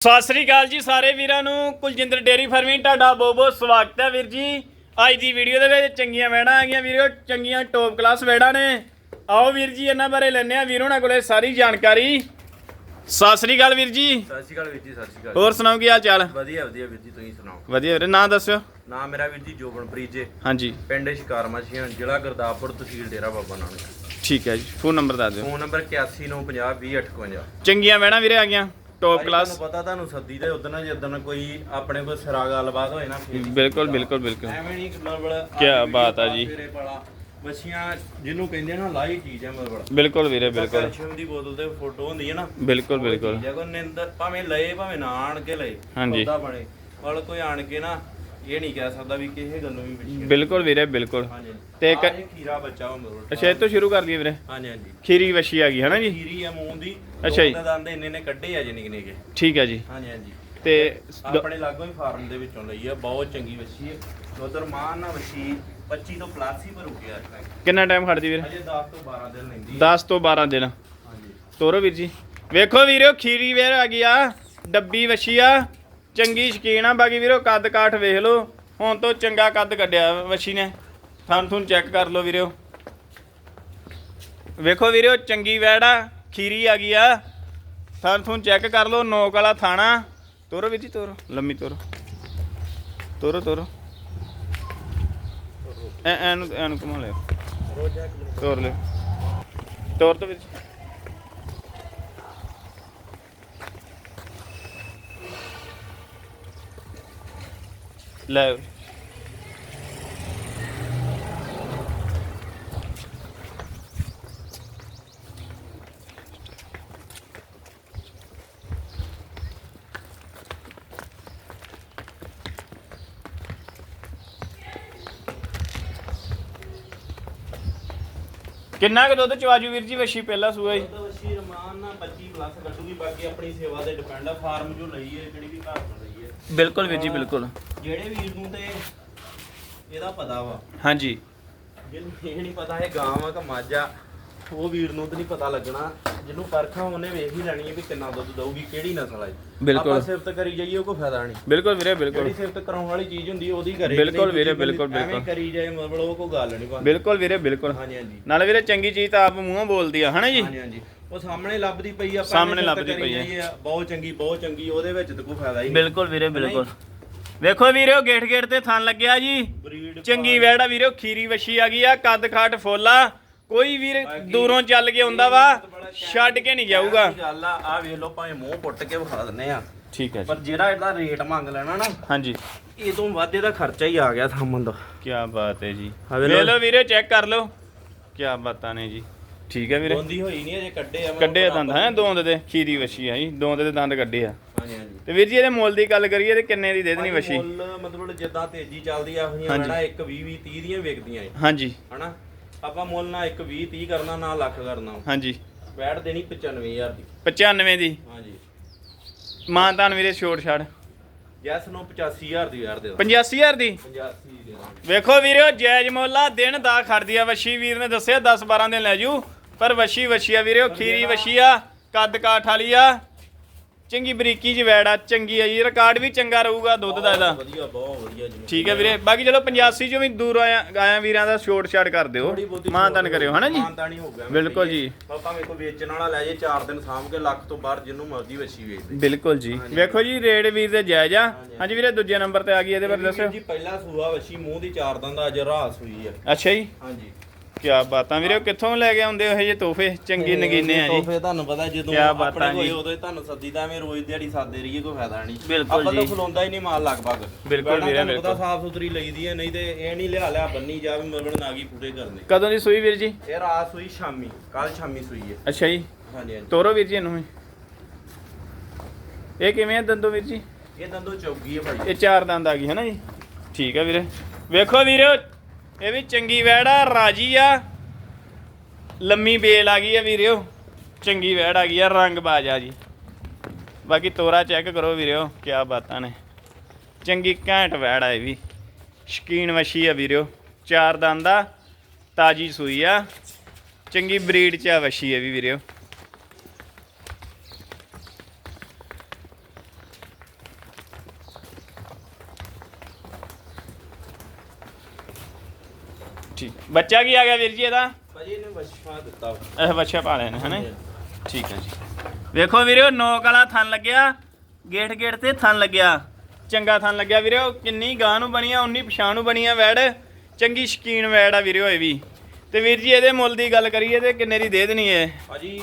ਸਤਿ ਸ੍ਰੀ ਅਕਾਲ ਜੀ ਸਾਰੇ ਵੀਰਾਂ ਨੂੰ। ਕੁਲਜਿੰਦਰ ਡੇਰੀ ਫਾਰਮਿੰਗ ਤੁਹਾਡਾ ਬਹੁਤ ਬਹੁਤ ਸਵਾਗਤ ਹੈ ਵੀਰ ਜੀ। ਅੱਜ ਦੀ ਵੀਡੀਓ ਦੇ ਵਿੱਚ ਚੰਗੀਆਂ ਵੈੜਾਂ ਆ ਗਈਆਂ ਵੀਰੋ ਚੰਗੀਆਂ ਟੌਪ ਕਲਾਸ ਵੈੜਾਂ ਨੇ। ਆਓ ਵੀਰ ਜੀ ਇਹਨਾਂ ਬਾਰੇ ਲੈਣੇ ਆ ਵੀਰੋ ਨਾਲ ਕੋਲੇ ਸਾਰੀ ਜਾਣਕਾਰੀ। ਸਤਿ ਸ੍ਰੀ ਅਕਾਲ ਵੀਰ ਜੀ। ਸਤਿ ਸ਼੍ਰੀ ਅਕਾਲ ਵੀਰ ਜੀ ਸਤਿ ਸ਼੍ਰੀ ਅਕਾਲ। ਹੋਰ ਸੁਣਾਓ ਕੀ ਹਾਲ ਚਾਲ? ਵਧੀਆ ਵਧੀਆ ਵੀਰ ਜੀ ਤੁਸੀਂ ਸੁਣਾਓ? ਵਧੀਆ ਵੀਰੇ ਨਾਂ ਦੱਸਿਓ। ਨਾਮ ਮੇਰਾ ਵੀਰ ਜੀ ਜੋਬਨਪ੍ਰੀਤ ਜੀ। ਹਾਂਜੀ। ਪਿੰਡ ਸ਼ਿਕਾਰ ਮੱਛੀਆਂ ਜ਼ਿਲ੍ਹਾ ਗੁਰਦਾਸਪੁਰ ਤਹਿਸੀਲ ਡੇਰਾ ਬਾਬਾ ਨਾਨਕ। ਠੀਕ ਹੈ ਜੀ ਫੋਨ ਨੰਬਰ ਦੱਸ ਦਿਓ। ਫੋਨ ਨੰਬਰ 8195020858 ਚੰਗੀਆਂ ਵੈੜਾਂ ਵੀਰੇ ਆ ਗਈਆਂ। ਟੌਪ ਕਲਾਸ ਤੁਹਾਨੂੰ ਪਤਾ ਤੁਹਾਨੂੰ ਸੱਦੀ ਦੇ ਉਦੋਂ ਜਦੋਂ ਕੋਈ ਆਪਣੇ ਕੋਲ ਸਿਰਾ ਗੱਲਬਾਤ ਹੋਏ ਨਾ ਫਿਰ ਬਿਲਕੁਲ ਬਿਲਕੁਲ ਬਿਲਕੁਲ। ਐਵੇਂ ਨਹੀਂ ਮਤਲਬ ਕਿਆ ਬਾਤ ਆ ਜੀ। ਮੱਛੀਆਂ ਜਿਹਨੂੰ ਕਹਿੰਦੇ ਨਾ ਲਾਈ ਚੀਜ਼ ਹੈ ਮਤਲਬ। ਬਿਲਕੁਲ ਵੀਰੇ ਬਿਲਕੁਲ। ਕੈਲਸ਼ੀਅਮ ਦੀ ਬੋਤਲ ਤੇ ਫੋਟੋ ਹੁੰਦੀ ਹੈ ਨਾ ਬਿਲਕੁਲ ਬਿਲਕੁਲ। ਜੇ ਕੋਈ ਨਿੰਦਰ ਭਾਵੇਂ ਲਏ ਭਾਵੇਂ ਨਾ ਆਣ ਕੇ ਲਏ ਹਾਂਜੀ। ਉਹਦਾ ਬਣੇ। ਕੋਈ ਆਣ ਕੇ ਨਾ ਇਹ ਨਹੀਂ ਕਹਿ ਸਕਦਾ ਵੀ ਕਿਸੇ ਗੱਲੋਂ ਵੀ ਪਿੱਛੇ। ਬਿਲਕੁਲ ਵੀਰੇ ਬਿਲਕੁਲ। ਹਾਂਜੀ। ਤੇ ਇੱਕ- ਖੀਰਾ ਬੱਚਾ ਹੁੰਦਾ ਰੋਟੀ ਅੱਛਾ ਇਹ ਤੋਂ ਸ਼ੁਰੂ ਕਰ ਲਈਏ ਵੀਰੇ। ਹਾਂਜੀ ਹਾਂਜੀ। ਖੀਰੀ ਵਸ਼ੀ ਆ ਗਈ ਹੈ ਨਾ ਜੀ? ਖੀਰੀ ਆ ਮੂੰਹ ਦੀ। ਅੱਛਾ ਜੀ। ਦੋ ਦੰਦ ਇੰਨੇ ਨੇ ਕੱਢੇ ਆ ਜਿੰਨੇ ਕਿਨੇ ਕੇ ਠੀਕ ਹੈ ਜੀ। ਹਾਂਜੀ ਹਾਂਜੀ। ਤੇ ਆਪਣੇ ਲਾਗੋਂ ਹੀ ਫਾਰਮ ਦੇ ਵਿੱਚੋਂ ਲਈ ਆ ਬਹੁਤ ਚੰਗੀ ਵੱਛੀ ਹੈ ਉਧਰ ਮਾਂ ਨਾ ਵੱਛੀ 25 ਤੋਂ ਪਲੱਸ ਹੀ ਭਰੂ ਗਿਆ ਅੱਜ ਤੱਕ। ਕਿੰਨਾ ਟਾਈਮ ਖੜਦੀ ਵੀਰੇ? ਅਜੇ 10 ਤੋਂ 12 ਦਿਨ ਲੈਂਦੀ ਹੈ 10 ਤੋਂ 12 ਦਿਨ। ਹਾਂਜੀ। ਤੋਰੋ ਵੀਰ ਜੀ। ਵੇਖੋ ਵੀਰੋ ਖੀਰੀ ਵੇਰ ਆ ਗਈ ਆ ਡੱਬੀ ਵਛੀ ਆ। ਚੰਗੀ ਸ਼ਕੀਨ ਆ, ਬਾਕੀ ਵੀਰੋ, ਕੱਦ ਕਾਠ ਵੇਖ ਲਓ। ਹੁਣ ਤੋਂ ਚੰਗਾ ਕੱਦ ਕੱਢਿਆ ਵਛੀ ਨੇ। ਥਣ ਥੁਣ ਚੈੱਕ ਕਰ ਲਓ ਵੀਰੋ। ਵੇਖੋ ਵੀਰੋ, ਚੰਗੀ ਵੈੜ ਖੀਰੀ ਆ ਗਈ ਆ। ਥਣ ਥੁਣ ਚੈੱਕ ਕਰ ਲਓ, ਨੋਕ ਵਾਲਾ ਥਾਣਾ। ਤੋਰੋ ਵੀਰ ਜੀ, ਤੋਰੋ, ਲੰਮੀ ਤੋਰੋ। ਤੋਰੋ ਤੋਰੋ। ਐ, ਐਨੂੰ ਐਨੂੰ ਘੁਮਾ ਲਿਓ। ਤੋਰ ਲਿਓ। ਤੋਰ ਤੋਂ ਵੀਰ ਲੈ ਕਿੰਨਾ ਕੁ ਦੁੱਧ ਚਵਾਜੂ ਵੀਰ ਜੀ ਵਸ਼ੀ ਪਹਿਲਾ ਸੂਆ ਜੀ? ਤਾਂ ਵੱਛੀ ਰਮਾਨ ਨਾਲ 25 ਪਲੱਸ ਕੱਢੂਗੀ, ਬਾਕੀ ਆਪਣੀ ਸੇਵਾ ਤੇ ਡਿਪੈਂਡ ਆ, ਫਾਰਮ ਜੋ ਲਈ ਹੈ ਜਿਹੜੀ ਵੀ ਘਰ ਤੋਂ ਲਈ ਬਿਲਕੁਲ ਵੀਰ ਜੀ ਬਿਲਕੁਲ। ਜਿਹੜੇ ਵੀਰ ਨੂੰ ਤੇ ਇਹਦਾ ਪਤਾ ਵਾ। ਹਾਂਜੀ। ਜਿਹਨੂੰ ਇਹ ਨਹੀਂ ਪਤਾ ਇਹ ਗਾਂ ਵਾ ਕਿ ਮੱਝ ਆ ਉਹ ਵੀਰ ਨੂੰ ਤਾਂ ਨਹੀਂ ਪਤਾ ਲੱਗਣਾ। ਜਿਹਨੂੰ ਪਰਖਾਂ ਉਹਨੇ ਵੇਖ ਹੀ ਲੈਣੀ ਹੈ ਵੀ ਕਿੰਨਾ ਦੁੱਧ ਦਊਗੀ ਕਿਹੜੀ ਨਸਲ ਆ ਜੀ ਬਿਲਕੁਲ। ਆਪਾਂ ਸਿਫਤ ਕਰੀ ਜਾਈਏ ਕੋਈ ਫਾਇਦਾ ਨਹੀਂ। ਬਿਲਕੁਲ ਵੀਰੇ ਬਿਲਕੁਲ। ਜਿਹੜੀ ਸਿਫਤ ਕਰਾਉਣ ਵਾਲੀ ਚੀਜ਼ ਹੁੰਦੀ ਉਹਦੀ ਕਰੇ ਬਿਲਕੁਲ ਵੀਰੇ, ਬਿਲਕੁਲ, ਐਵੇਂ ਬਿਲਕੁਲ। ਕਰੀ ਜਾਏ ਮਤਲਬ ਉਹ ਕੋਈ ਗੱਲ ਨਹੀਂ ਬਿਲਕੁਲ ਵੀਰੇ ਬਿਲਕੁਲ। ਹਾਂਜੀ ਹਾਂਜੀ। ਨਾਲੇ ਵੀਰੇ ਚੰਗੀ ਚੀਜ਼ ਤਾਂ ਆਪ ਮੂੰਹੋਂ ਬੋਲਦੀ ਆ ਹਨਾ ਜੀ? ਹਾਂਜੀ ਹਾਂਜੀ। ਉਹ ਸਾਹਮਣੇ ਲੱਭਦੀ ਪਈ ਆ ਸਾਹਮਣੇ ਲੱਭਦੀ ਪਈ ਆ। ਬਹੁਤ ਚੰਗੀ ਬਹੁਤ ਚੰਗੀ ਉਹਦੇ ਵਿੱਚ ਤਾਂ ਕੋਈ ਫਾਇਦਾ ਹੀ ਬਿਲਕੁਲ ਵੀਰੇ ਬਿਲਕੁਲ। ਵੇਖੋ ਵੀਰੋ ਗੇਟ ਗੇਟ ਤੇ ਥਣ ਲੱਗਿਆ ਜੀ। ਚੰਗੀ ਵੈੜਾ ਵੀਰੋ ਖੀਰੀ ਵਸ਼ੀ ਆ ਗਈ ਆ ਕੱਦ ਖਾਟ ਫੋਲਾ ਕੋਈ ਵੀਰ ਦੂਰੋਂ ਚੱਲ ਕੇ ਆਉਂਦਾ ਵਾ ਛੱਡ ਕੇ ਨਹੀਂ ਜਾਊਗਾ। ਗੱਲ ਆ ਆ ਵੇਖ ਲਓ ਭਾਵੇਂ ਮੂੰਹ ਪੁੱਟ ਕੇ ਵਿਖਾ ਦਿੰਨੇ ਆ। ਠੀਕ ਹੈ ਪਰ ਜਿਹੜਾ ਇਹਦਾ ਰੇਟ ਮੰਗ ਲੈਣਾ ਨਾ ਹਾਂਜੀ। ਇਹ ਤੋਂ ਵੱਧ ਇਹਦਾ ਖਰਚਾ ਹੀ ਆ ਗਿਆ ਸਾਮਨ ਦਾ। ਕੀ ਬਾਤ ਹੈ ਜੀ। ਵੇਖ ਲਓ। ਵੀਰੇ ਚੈੱਕ ਕਰ ਲਓ। ਕੀ ਬਾਤਾਂ ਨੇ ਜੀ। ਠੀਕ ਹੈ ਵੀਰੇ। ਦੋਂਦੀ ਹੋਈ ਨਹੀਂ ਅਜੇ ਕੱਢੇ ਆ ਮੈਂ ਕੱਢੇ ਆ ਦੰਦ ਹੈ ਦੋਂਦ ਦੇ ਖੀਰੀ ਵਸ਼ੀ ਆ ਜੀ ਦੋਂਦ ਦੇ ਦੰਦ ਕੱਢੇ ਆ। ਹਾਂਜੀ ਹਾਂਜੀ। ਤੇ ਵੀਰ ਜੀ ਇਹਦੇ ਮੁੱਲ ਦੀ ਗੱਲ ਕਰੀਏ ਤੇ ਕਿੰਨੇ ਦੀ ਦੇ ਦੇਣੀ ਮੁੱਲ ਮਤਲਬ ਜਿੱਦਾਂ ਤੇਜ਼ੀ ਚੱਲਦੀ ਆ ਹੋਈਆਂ। ਹਨਾ ਇੱਕ 20 20 30 ਦੀਆਂ ਵਿਕਦੀਆਂ ਏ ਹਾਂਜੀ। ਹਨਾ? ਆਪਾਂ ਮੁੱਲ ਨਾ ਇੱਕ 20 30 ਕਰਨਾ ਨਾ ਲੱਖ ਕਰਨਾ। ਹਾਂਜੀ। ਬੈਠ ਦੇਣੀ 95000 ਦੀ। 95 ਦੀ। ਹਾਂਜੀ। ਮਾਨਤਾਨ ਵੀਰੇ ਛੋੜ ਛਾੜ। ਜੈਸ ਨੂੰ 85000 ਦੀ ਯਾਰ ਦੇ ਦੋ 85000 ਦੀ? 85 ਦੇ ਦਾਂਗੇ ਵੇਖੋ ਵੀਰੋ ਜਾਇਜ਼ ਮੁੱਲਾ ਦਿਨ ਦਾ ਖੜਦੀ ਆ ਵਸ਼ੀ ਵੀਰ ਨੇ ਦੱਸਿਆ 10 12 ਦਿਨ ਲੈ ਜੂ। ਪਰ ਵਸ਼ੀ ਵਸ਼ੀ ਆ ਵੀਰੇ ਖੀਰੀ ਵਸ਼ੀ ਆ ਕੱਦ ਕਾਠ ਵਾਲੀ ਆ ਚੰਗੀ ਬਰੀਕੀ ਚ ਵੈੜ ਆ ਚੰਗੀ ਆ ਜੀ ਰਿਕਾਰਡ ਵੀ ਚੰਗਾ ਰਹੂਗਾ ਦੁੱਧ ਦਾ ਇਹਦਾ। ਵਧੀਆ ਬਹੁਤ ਵਧੀਆ ਜੀ ਠੀਕ ਹੈ ਵੀਰੇ। ਬਾਕੀ ਚਲੋ 85 ਚੋਂ ਵੀ ਦੂਰ ਆਇਆ ਆਇਆ ਵੀਰਾਂ ਦਾ ਛੋਟ ਛਾੜ ਕਰ ਦਿਓ। ਮਾਨਤਾਨ ਕਰਿਓ ਹਨਾ ਜੀ? ਮਾਨਤਾਨੀ ਹੋ ਗਿਆ। ਬਿਲਕੁਲ ਜੀ। ਭਾਵੇਂ ਕੋਈ ਵੇਚਣ ਵਾਲਾ ਲੈ ਜੇ 4 ਦਿਨ ਸਾਂਭ ਕੇ ਲੱਖ ਤੋਂ ਬਾਹਰ ਜਿੰਨੂੰ ਮਰਜ਼ੀ ਵੱਛੀ ਵੇਚ ਦੇ। ਬਿਲਕੁਲ ਜੀ। ਵੇਖੋ ਜੀ ਰੇਡ ਵੀਰ ਦੇ ਜਾਇਜ਼ ਆ। ਹਾਂਜੀ। ਵੀਰੇ ਦੂਜੇ ਨੰਬਰ ਤੇ ਆ ਗਈ ਇਹਦੇ ਬਾਰੇ ਦੱਸਿਓ ਜੀ ਪਹਿਲਾ ਸੂਆ ਵੱਛੀ ਮੂੰਹ ਦੀ ਚਾਰ ਦੰਦ ਅੱਜ ਰਾਸ ਹੋਈ ਆ। ਅੱਛਾ ਜੀ। ਹਾਂਜੀ। ਕੀ ਬਾਤਾਂ ਵੀਰੇ ਕਿੱਥੋਂ ਲੈ ਕੇ ਆਉਂਦੇ ਹੋ ਇਹ ਜੇ ਤੋਹਫੇ? ਚੰਗੇ ਨਗੀਨੇ ਆ ਜੀ। ਤੋਹਫੇ ਤੁਹਾਨੂੰ ਪਤਾ ਜਦੋਂ ਕਿਆ ਬਾਤਾਂ ਆਪਣੇ ਕੋਈ ਜੀ। ਉਦੋਂ ਹੀ ਤੁਹਾਨੂੰ ਸੱਦੀ ਤਾਂ ਐਵੇਂ ਰੋਜ਼ ਦਿਹਾੜੀ ਸਾਦੇ ਰਹੀਏ ਕੋਈ ਫਾਇਦਾ ਨਹੀਂ। ਬਿਲਕੁਲ ਆਪਾਂ ਤਾਂ ਜੀ। ਖਲੋਂਦਾ ਹੀ ਨਹੀਂ ਮਾਲ ਲਗਭਗ। ਬਿਲਕੁਲ ਵੀਰੇ, ਬਿਲਕੁਲ। ਸਾਫ਼ ਸੁਥਰੀ ਲਈਦੀ ਹੈ ਨਹੀਂ ਤੇ ਇਹ ਨਹੀਂ ਲਿਆ ਲਿਆ ਬੰਨੀ ਜਾਵੇ ਮਰਵਣ ਨਾਗੀ ਪੂਰੇ ਕਰਨੇ ਕਦੋਂ ਦੀ ਸੂਈ ਵੀਰ ਜੀ? ਇਹ ਰਾਤ ਸੂਈ ਸ਼ਾਮੀ। ਕੱਲ ਸ਼ਾਮੀ ਸੂਈ ਹੈ। ਅੱਛਾ ਜੀ। ਹਾਂਜੀ ਹਾਂਜੀ। ਤੋਰੋ ਵੀਰ ਜੀ ਇਹਨੂੰ ਵੀ। ਇਹ ਕਿਵੇਂ ਆ ਦੰਦੋ ਵੀਰ ਜੀ? ਇਹ ਦੰਦੋ ਚੌਗੀ ਹੈ ਭਾਈ। ਇਹ ਚਾਰ ਦੰਦ ਆ ਗਈ ਹੈ ਨਾ ਜੀ? ਠੀਕ ਹੈ ਵੀਰੇ। ਵੇਖੋ ਵੀਰੇ ਇਹ ਵੀ ਚੰਗੀ ਵੈੜ ਆ, ਰਾਜੀ ਆ। ਲੰਮੀ ਬੇਲ ਆ ਗਈ ਆ ਵੀਰਿਓ। ਚੰਗੀ ਵੈੜ ਆ ਗਈ ਆ, ਰੰਗ ਬਾਜ ਆ ਜੀ। ਬਾਕੀ ਤੋਰਾ ਚੈੱਕ ਕਰੋ ਵੀਰਿਓ ਕੀ ਬਾਤਾਂ ਨੇ। ਚੰਗੀ ਘੈਂਟ ਵੈੜ ਆ ਇਹ ਵੀ। ਸ਼ਕੀਨ ਵਸ਼ੀ ਆ ਵੀਰਿਓ। ਚਾਰ ਦੰਦ ਆ, ਤਾਜੀ ਸੂਈ ਆ। ਚੰਗੀ ਬਰੀਡ ਚ ਆ ਵਸ਼ੀ ਆ ਵੀ ਵੀਰਿਓ ਠੀਕ ਬੱਚਾ ਕੀ ਆ ਗਿਆ ਵੀਰ ਜੀ ਇਹਦਾ? ਭਾਜੀ ਇਹਨੇ ਵਛਾ ਦਿੱਤਾ। ਵਾ। ਇਹ ਬੱਚਾ ਪਾ ਨੇ ਹਨਾ? ਠੀਕ ਹੈ ਜੀ। ਵੇਖੋ ਵੀਰੋ ਨੋਕ ਵਾਲਾ ਥਣ ਲੱਗਿਆ ਗੇਟ ਗੇਟ ਤੇ ਥਣ ਲੱਗਿਆ। ਚੰਗਾ ਥਣ ਲੱਗਿਆ ਵੀਰੋ ਕਿੰਨੀ ਗਾਂ ਨੂੰ ਬਣੀਆਂ ਉਨੀ ਪਛਾਣ ਨੂੰ ਬਣੀਆਂ ਵੈੜ। ਚੰਗੀ ਸ਼ਕੀਨ ਵੈੜ ਆ ਵੀਰੋ ਇਹ ਵੀ। ਤੇ ਵੀਰ ਜੀ ਇਹਦੇ ਮੁੱਲ ਦੀ ਗੱਲ ਕਰੀਏ ਤੇ ਕਿੰਨੇ ਦੀ ਦੇ ਦੇਣੀ ਹੈ ਭਾਜੀ।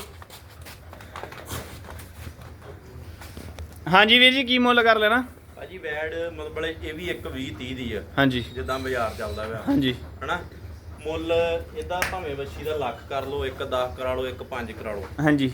ਹਾਂਜੀ ਵੀਰ ਜੀ ਕੀ ਮੁੱਲ ਕਰ ਲੈਣਾ? ਭਾਜੀ ਵੈਡ ਮਤਲਬ ਇਹ ਵੀ ਇੱਕ 20 30 ਦੀ ਆ। ਹਾਂਜੀ। ਜਿੱਦਾਂ ਬਾਜ਼ਾਰ ਚੱਲਦਾ ਪਿਆ। ਹਾਂਜੀ। ਹਨਾ? ਮੁੱਲ ਇਹਦਾ ਭਾਵੇਂ ਵੱਛੀ ਦਾ ਲੱਖ ਕਰ ਲਓ ਇੱਕ 10 ਕਰਾ ਲਓ ਇੱਕ 5 ਕਰਾ ਲਓ। ਹਾਂਜੀ।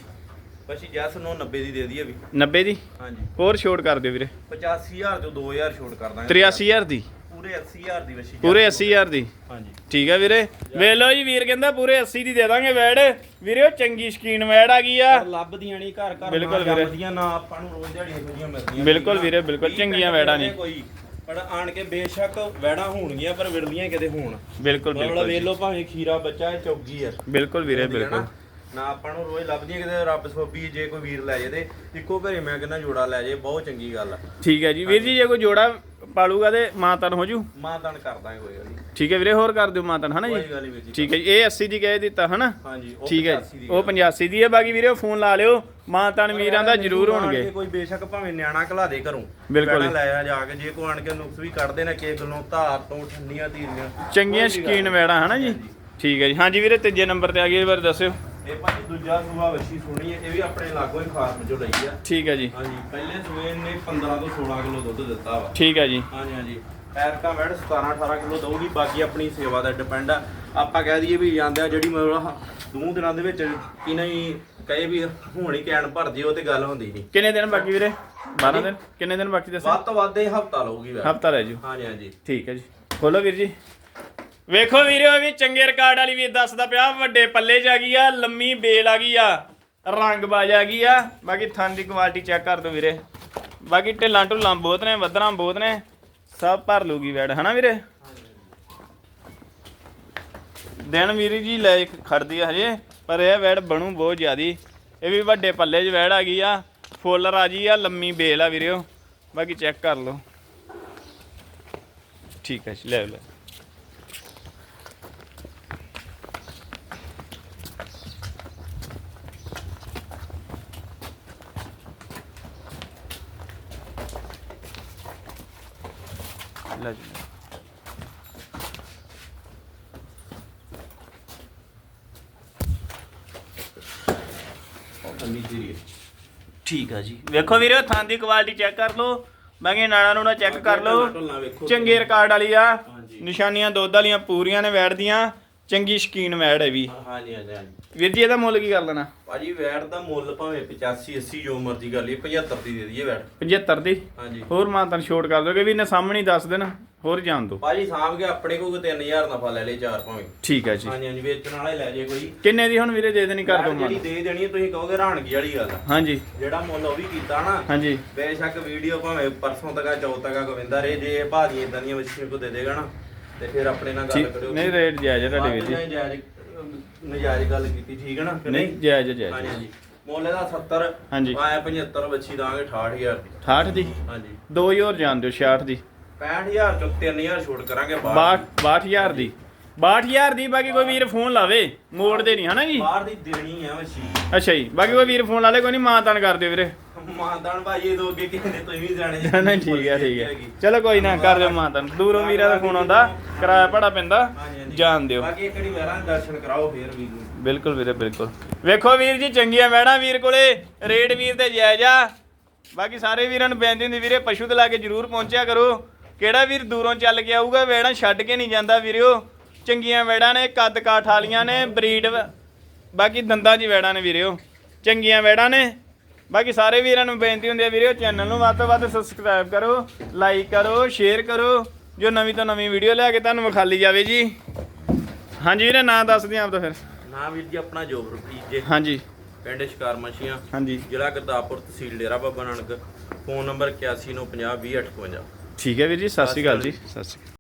ਵੱਛੀ ਜੈਸ ਨੂੰ 90 ਦੀ ਦੇ ਦਈਏ ਵੀ। 90 ਦੀ? ਹਾਂਜੀ। ਹੋਰ ਛੋਟ ਕਰ ਦਿਓ ਵੀਰੇ। 85000 ਤੋਂ 2000 ਛੋਟ ਕਰ ਦਾਂਗੇ। 83000 ਦੀ? ਪੂਰੇ 80000 ਦੀ ਵੱਛੀ ਪੂਰੇ 80000 ਦੀ? ਹਾਂਜੀ। ਠੀਕ ਹੈ ਵੀਰੇ। ਵੇਖ ਲਓ ਜੀ ਵੀਰ ਕਹਿੰਦਾ ਪੂਰੇ 80 ਦੀ ਦੇ ਦਾਂਗੇ ਵੈੜ। ਵੀਰੇ ਉਹ ਚੰਗੀ ਸ਼ਕੀਨ ਵੈੜ ਆ ਗਈ ਆ। ਲੱਭਦੀਆਂ ਨਹੀਂ ਘਰ ਘਰ ਬਿਲਕੁਲ ਨਾ ਵੀਰੇ। ਨਾ ਆਪਾਂ ਨੂੰ ਰੋਜ਼ ਦਿਹਾੜੀ ਇਹੋ ਮਿਲਦੀਆਂ ਬਿਲਕੁਲ ਵੀਰੇ, ਬਿਲਕੁਲ, ਚੰਗੀਆਂ ਵੈੜਾਂ ਨਹੀਂ। ਕੋਈ ਪਰ ਆਣ ਕੇ ਬੇਸ਼ੱਕ ਵੈੜਾਂ ਹੋਣਗੀਆਂ ਪਰ ਵਿੜਲੀਆਂ ਕਿਤੇ ਹੋਣ ਬਿਲਕੁਲ ਮਤਲਬ ਬਿਲਕੁਲ ਵੇਖ। ਲਓ ਭਾਵੇਂ ਖੀਰਾ ਬੱਚਾ ਹੈ ਚੌਗੀ ਆ ਬਿਲਕੁਲ ਵੀਰੇ ਆ ਬਿਲਕੁਲ ਨਾ। ਨਾ ਆਪਾਂ ਨੂੰ ਰੋਜ਼ ਲੱਭਦੀਆਂ ਕਿਤੇ ਰੱਬ ਸੋਭੀ ਜੇ ਕੋਈ ਵੀਰ ਲੈ ਜੇ ਤੇ ਇੱਕੋ ਘਰੇ ਮੈਂ ਕਹਿੰਦਾ ਜੋੜਾ ਲੈ ਜੇ ਬਹੁਤ ਚੰਗੀ ਗੱਲ ਆ ਠੀਕ ਹੈ ਜੀ ਵੀਰ ਜੀ ਜੇ ਕੋਈ ਜੋੜਾ ਪਾਲੂਗਾ ਤੇ ਮਾਤਨ ਹੋ ਜੂ? ਮਾਂ ਤਨ ਕਰਦਾ ਕੋਈ ਗੱਲ ਨਹੀਂ। ਠੀਕ ਹੈ ਵੀਰੇ ਹੋਰ ਕਰ ਦਿਓ ਮਾਤਨ ਹਨਾ ਕੋਈ ਜੀ ਗੱਲ ਨਹੀਂ ਵੀਰ ਜੀ ਠੀਕ ਹੈ ਜੀ ਇਹ 80 ਦੀ ਕਹਿ ਦਿੱਤਾ ਹਨਾ? ਹਾਂਜੀ ਉਹ ਠੀਕ ਹੈ 85 ਦੀ ਉਹ 85 ਦੀ ਹੈ ਬਾਕੀ ਵੀਰੇ ਫੋਨ ਲਾ ਲਿਓ ਮਾਤਨ ਵੀਰਾਂ ਦਾ ਜ਼ਰੂਰ ਆਣ ਹੋਣਗੇ। ਕੇ ਕੋਈ ਬੇਸ਼ੱਕ ਭਾਵੇਂ ਨਿਆਣਾ ਘਲਾ ਦੇ ਘਰੋਂ ਬਿਲਕੁਲ। ਪਹਿਲਾਂ ਲੈ ਆ ਜਾ ਕੇ ਜੇ ਕੋਈ ਆਣ ਕੇ ਨੁਕਸ ਵੀ ਕੱਢਦੇ ਨਾ ਕਿਸੇ ਗੱਲੋਂ ਧਾਰ ਤੋਂ ਠੰਡੀਆਂ ਧੀਰੀਆਂ ਚੰਗੀਆਂ ਸ਼ਕੀਨ ਵੈੜਾਂ ਹਨਾ ਜੀ। ਠੀਕ ਹੈ ਜੀ। ਹਾਂਜੀ ਵੀਰੇ ਤੀਜੇ ਨੰਬਰ ਤੇ ਆ ਗਈ ਇਹ ਵਾਰ ਦੱਸਿਓ। ਇਹ ਭਾਜੀ ਦੂਜਾ ਸੂਆ ਵੱਛੀ ਸੋਹਣੀ ਹੈ ਇਹ ਵੀ ਆਪਣੇ ਲਾਗੋਂ ਹੀ ਫਾਰਮ ਚੋਂ ਲਈ ਆ। ਠੀਕ ਹੈ ਜੀ। ਹਾਂਜੀ ਪਹਿਲੇ ਸੂਏ ਨੇ 15 ਤੋਂ 16 ਕਿਲੋ ਦੁੱਧ ਦਿੱਤਾ ਵਾ। ਠੀਕ ਹੈ ਜੀ। ਹਾਂਜੀ ਹਾਂਜੀ। ਐਰਕਾ ਵੈੜ 17 18 ਕਿਲੋ ਦਊਗੀ ਬਾਕੀ ਆਪਣੀ ਸੇਵਾ ਦਾ ਡਿਪੈਂਡ ਆ। ਆਪਾਂ ਕਹਿ ਦਈਏ ਵੀ ਜਾਂਦੇ ਆ ਜਿਹੜੀ ਮਤਲਬ ਦੋ ਦਿਨਾਂ ਦੇ ਵਿੱਚ ਕਿ ਨਹੀਂ ਕਹੇ ਵੀ ਹੁਣ ਹੀ ਕੈਨ ਭਰ ਉਹ ਤੇ ਗੱਲ ਹੁੰਦੀ ਨਹੀਂ। ਕਿੰਨੇ ਦਿਨ ਬਾਕੀ ਵੀਰੇ? 12 ਦਿਨ? ਕਿੰਨੇ ਦਿਨ ਬਾਕੀ ਦੱਸੋ ਵੱਧ ਤੋਂ ਵੱਧ ਇਹ ਹਫਤਾ ਲਊਗੀ ਵੈੜ ਹਫਤਾ ਰਹਿ ਜੂ। ਹਾਂਜੀ ਹਾਂਜੀ। ਠੀਕ ਹੈ ਜੀ। ਖੋਲੋ ਵੀਰ ਜੀ। ਵੇਖੋ ਵੀਰੋ, ਇਹ ਵੀ ਚੰਗੇ ਰਿਕਾਰਡ ਵਾਲੀ ਵੀ ਦੱਸਦਾ ਪਿਆ, ਵੱਡੇ ਪੱਲੇ 'ਚ ਆ ਗਈ ਆ, ਲੰਮੀ ਬੇਲ ਆ ਗਈ ਆ, ਰੰਗ ਬਾਜ ਆ ਗਈ ਆ। ਬਾਕੀ ਥਣ ਦੀ ਕੁਆਲਿਟੀ ਚੈੱਕ ਕਰ ਦਿਓ ਵੀਰੇ। ਬਾਕੀ ਢਿੱਲਾਂ ਢੁੱਲਾਂ ਬਹੁਤ ਨੇ ਵਧਰਾਂ ਬਹੁਤ ਨੇ, ਸਭ ਭਰ ਲੂਗੀ ਵੈੜ ਹਨਾ ਵੀਰੇ? ਦਿਨ ਵੀਰ ਜੀ ਲੈ ਖੜਦੀ ਆ ਹਜੇ, ਪਰ ਇਹ ਵੈੜ ਬਣੂ ਬਹੁਤ ਜ਼ਿਆਦੀ। ਇਹ ਵੀ ਵੱਡੇ ਪੱਲੇ 'ਚ ਵੈੜ ਆ ਗਈ ਆ, ਫੁੱਲ ਰਾਜੀ ਆ, ਲੰਮੀ ਬੇਲ ਆ ਵੀਰਿਓ। ਬਾਕੀ ਚੈੱਕ ਕਰ ਲਓ। ਠੀਕ ਹੈ ਜੀ, ਲੈ ਲੈ ਲੈ ਜੀ। ਠੀਕ ਆ ਜੀ। ਵੇਖੋ ਵੀਰੇ ਥਾਂ ਦੀ ਕੁਆਲਿਟੀ ਚੈੱਕ ਕਰ ਲਓ। ਬਾਕੀ ਨਾੜਾ ਨੂੜਾ ਚੈੱਕ ਕਰ ਲਓ। ਚੰਗੇ ਰਿਕਾਰਡ ਵਾਲੀ ਆ। ਨਿਸ਼ਾਨੀਆਂ ਦੁੱਧ ਵਾਲੀਆਂ ਪੂਰੀਆਂ ਨੇ ਵੈੜ ਦੀਆਂ। ਚੰਗੀ ਸ਼ਕੀਨ ਵੈੜ ਹੈ ਵੀ। ਹਾਂਜੀ ਹਾਂਜੀ ਹਾਂਜੀ। ਵੀਰ ਜੀ ਇਹਦਾ ਮੁੱਲ ਕੀ ਕਰ ਲੈਣਾ? ਭਾਜੀ ਵੈੜ ਦਾ ਮੁੱਲ ਭਾਵੇਂ 85 80 ਜੋ ਮਰਜ਼ੀ ਕਰ ਲਈ 75 ਦੀ ਦੇ ਦਈਏ ਵੈੜ। 75 ਦੀ? ਹਾਂਜੀ। ਹੋਰ ਮਾਂ ਤਾਂ ਛੋਟ ਕਰ ਦੋਗੇ ਵੀ ਇਹਨੇ ਸਾਹਮਣੇ ਹੀ ਦੱਸ ਦੇਣਾ ਹੋਰ ਜਾਣ ਦੋ ਭਾਜੀ ਸਾਂਭ ਕੇ ਆਪਣੇ ਕੋਲ 3000 ਨਫਾ ਲੈ ਲੇ ਚਾਰ ਭਾਵੇਂ। ਠੀਕ ਹੈ ਜੀ। ਹਾਂਜੀ ਹਾਂਜੀ ਵੇਚਣ ਵਾਲਾ ਹੀ ਲੈ ਜੇ ਕੋਈ। ਕਿੰਨੇ ਦੀ ਹੁਣ ਵੀਰੇ ਦੇ ਦੇਣੀ ਕਰ ਦੋ ਜਿਹੜੀ ਮਨ ਦੇ ਦੇਣੀ ਹੈ, ਤੁਸੀਂ ਕਹੋਗੇ ਰਾਣਗੀ ਵਾਲੀ ਗੱਲ। ਆ। ਹਾਂਜੀ। ਜਿਹੜਾ ਮੁੱਲ ਉਹ ਵੀ ਕੀਤਾ ਨਾ ਹਾਂਜੀ। ਬੇਸ਼ੱਕ ਵੀਡੀਓ ਭਾਵੇਂ ਪਰਸੋਂ ਤੱਕ ਚੌਥ ਤੱਕ ਗੋਵਿੰਦਾ ਰੇ ਜੇ ਭਾਜੀ ਇਦਾਂ ਦੀਆਂ ਮੱਛੀਆਂ ਕੋ ਦੇ ਦੇਗਾ ਨਾ। ਤੇ ਫਿਰ ਆਪਣੇ ਨਾਲ ਗੱਲ ਠੀਕ। ਕਰਿਓ। ਨਹੀਂ ਰੇਟ ਜਾਇਜ਼ ਹੈ ਤੁਹਾਡੇ ਵੀਰ ਜੀ। ਨਹੀਂ ਜਾਇਜ਼ ਨਜਾਇਜ਼ ਗੱਲ ਕੀਤੀ ਠੀਕ ਹੈ ਨਾ? ਕਿ ਨਹੀਂ ਜਾਇਜ਼ ਹੈ, ਜਾਇਜ਼ ਹਾਂਜੀ ਹੈ। ਹਾਂਜੀ ਮੁੱਲ ਇਹਦਾ 70 ਹਾਂਜੀ। ਆਇਆ 75 ਬੱਚੀ ਦਾਂਗੇ 68000 ਦੀ। 68 ਦੀ? ਹਾਂਜੀ। ਦੋ ਹੀ ਹੋਰ ਜਾਣ ਦਿਓ 66 ਦੀ। 65000 ਚੋਂ 3000 ਛੋਟ ਕਰਾਂਗੇ ਬਾਹਰ ਬਾਹਠ 62000 ਦੀ। 62000 ਦੀ ਬਾਕੀ ਕੋਈ ਵੀਰ ਫੋਨ ਲਾਵੇ ਮੋੜਦੇ ਨਹੀਂ ਹਨਾ ਜੀ? ਬਾਹਰ ਦੀ ਦੇਣੀ ਆ ਮੱਛੀ ਅੱਛਾ ਜੀ ਬਾਕੀ ਕੋਈ ਵੀਰ ਫੋਨ ਲਾ ਲੇ ਕੋਈ ਨਹੀਂ ਮਾਂ ਤਾਨ ਕਰ ਦਿਓ ਵੀਰੇ। ਮਾਨਦਾਨ ਭਾਈ ਇਹ ਦੋ ਅੱਗੇ ਕਿਸੇ ਨੇ ਤੁਸੀਂ ਵੀ ਜਾਣੇ ਨਹੀਂ ਠੀਕ ਹੈ ਠੀਕ ਹੈ ਚਲੋ ਕੋਈ ਨਾ ਕਰ ਦਿਓ ਮਾਂ ਤਾਨ ਦੂਰੋਂ ਵੀਰਾਂ ਦਾ ਫੋਨ ਆਉਂਦਾ ਕਿਰਾਇਆ ਬੜਾ ਪੈਂਦਾ। ਜਾਣ ਦਿਓ। ਬਾਕੀ ਇੱਕ ਵਾਰੀ ਵੈਰਾਂ ਦੇ ਦਰਸ਼ਨ ਕਰਾਓ ਫੇਰ ਵੀ। ਬਿਲਕੁਲ ਵੀਰੇ ਬਿਲਕੁਲ। ਵੇਖੋ ਵੀਰ ਜੀ ਚੰਗੀਆਂ ਮੈਡਾਂ ਵੀਰ ਕੋਲੇ ਰੇਟ ਵੀਰ ਤੇ ਜਾਇਜ਼। ਆ ਬਾਕੀ ਸਾਰੇ ਵੀਰਾਂ ਨੂੰ ਬੇਨਤੀ ਹੁੰਦੀ ਵੀਰੇ ਪਸ਼ੂ ਤੇ ਲਾ ਕੇ ਜਰੂਰ ਪਹੁੰਚਿਆ ਕਰੋ। ਕਿਹੜਾ ਵੀਰ ਦੂਰੋਂ ਚੱਲ ਕੇ ਆਊਗਾ ਵੇੜਾਂ ਛੱਡ ਕੇ ਨਹੀਂ ਜਾਂਦਾ ਵੀਰਿਓ। ਚੰਗੀਆਂ ਵੇੜਾਂ ਨੇ ਕੱਦ ਕਾਠ ਵਾਲੀਆਂ ਨੇ ਬਰੀਡ ਬਾਕੀ ਦੰਦਾਂ 'ਚ ਵੇੜਾਂ ਨੇ ਵੀਰਿਓ। ਚੰਗੀਆਂ ਵੇੜਾਂ ਨੇ ਬਾਕੀ ਸਾਰੇ ਵੀਰਾਂ ਨੂੰ ਬੇਨਤੀ ਹੁੰਦੀ ਹੈ ਵੀਰਿਓ ਚੈਨਲ ਨੂੰ ਵੱਧ ਤੋਂ ਵੱਧ ਸਬਸਕ੍ਰਾਈਬ ਕਰੋ ਲਾਈਕ ਕਰੋ ਸ਼ੇਅਰ ਕਰੋ ਜੋ ਨਵੀਂ ਤੋਂ ਨਵੀਂ ਵੀਡੀਓ ਲੈ ਕੇ ਤੁਹਾਨੂੰ ਵਿਖਾਲੀ ਜਾਵੇ ਜੀ। ਹਾਂਜੀ ਵੀਰੇ ਨਾਂ ਦੱਸ ਦਿਆਂ ਆਪ ਤਾਂ ਫਿਰ। ਨਾ ਵੀਰ ਜੀ ਆਪਣਾ ਜੋਬਰਪ੍ਰੀਤ ਜੇ। ਹਾਂਜੀ। ਪਿੰਡ ਸ਼ਿਕਾਰ ਮੱਛੀਆਂ। ਹਾਂਜੀ। ਜ਼ਿਲ੍ਹਾ ਗੁਰਦਾਸਪੁਰ ਤਹਿਸੀਲ ਡੇਰਾ ਬਾਬਾ ਨਾਨਕ। ਫੋਨ ਨੰਬਰ 8190502058 ਠੀਕ ਹੈ ਵੀਰ ਜੀ ਸਤਿ ਸ਼੍ਰੀ ਅਕਾਲ ਜੀ ਸਤਿ ਸ਼੍ਰੀ ਅਕਾਲ।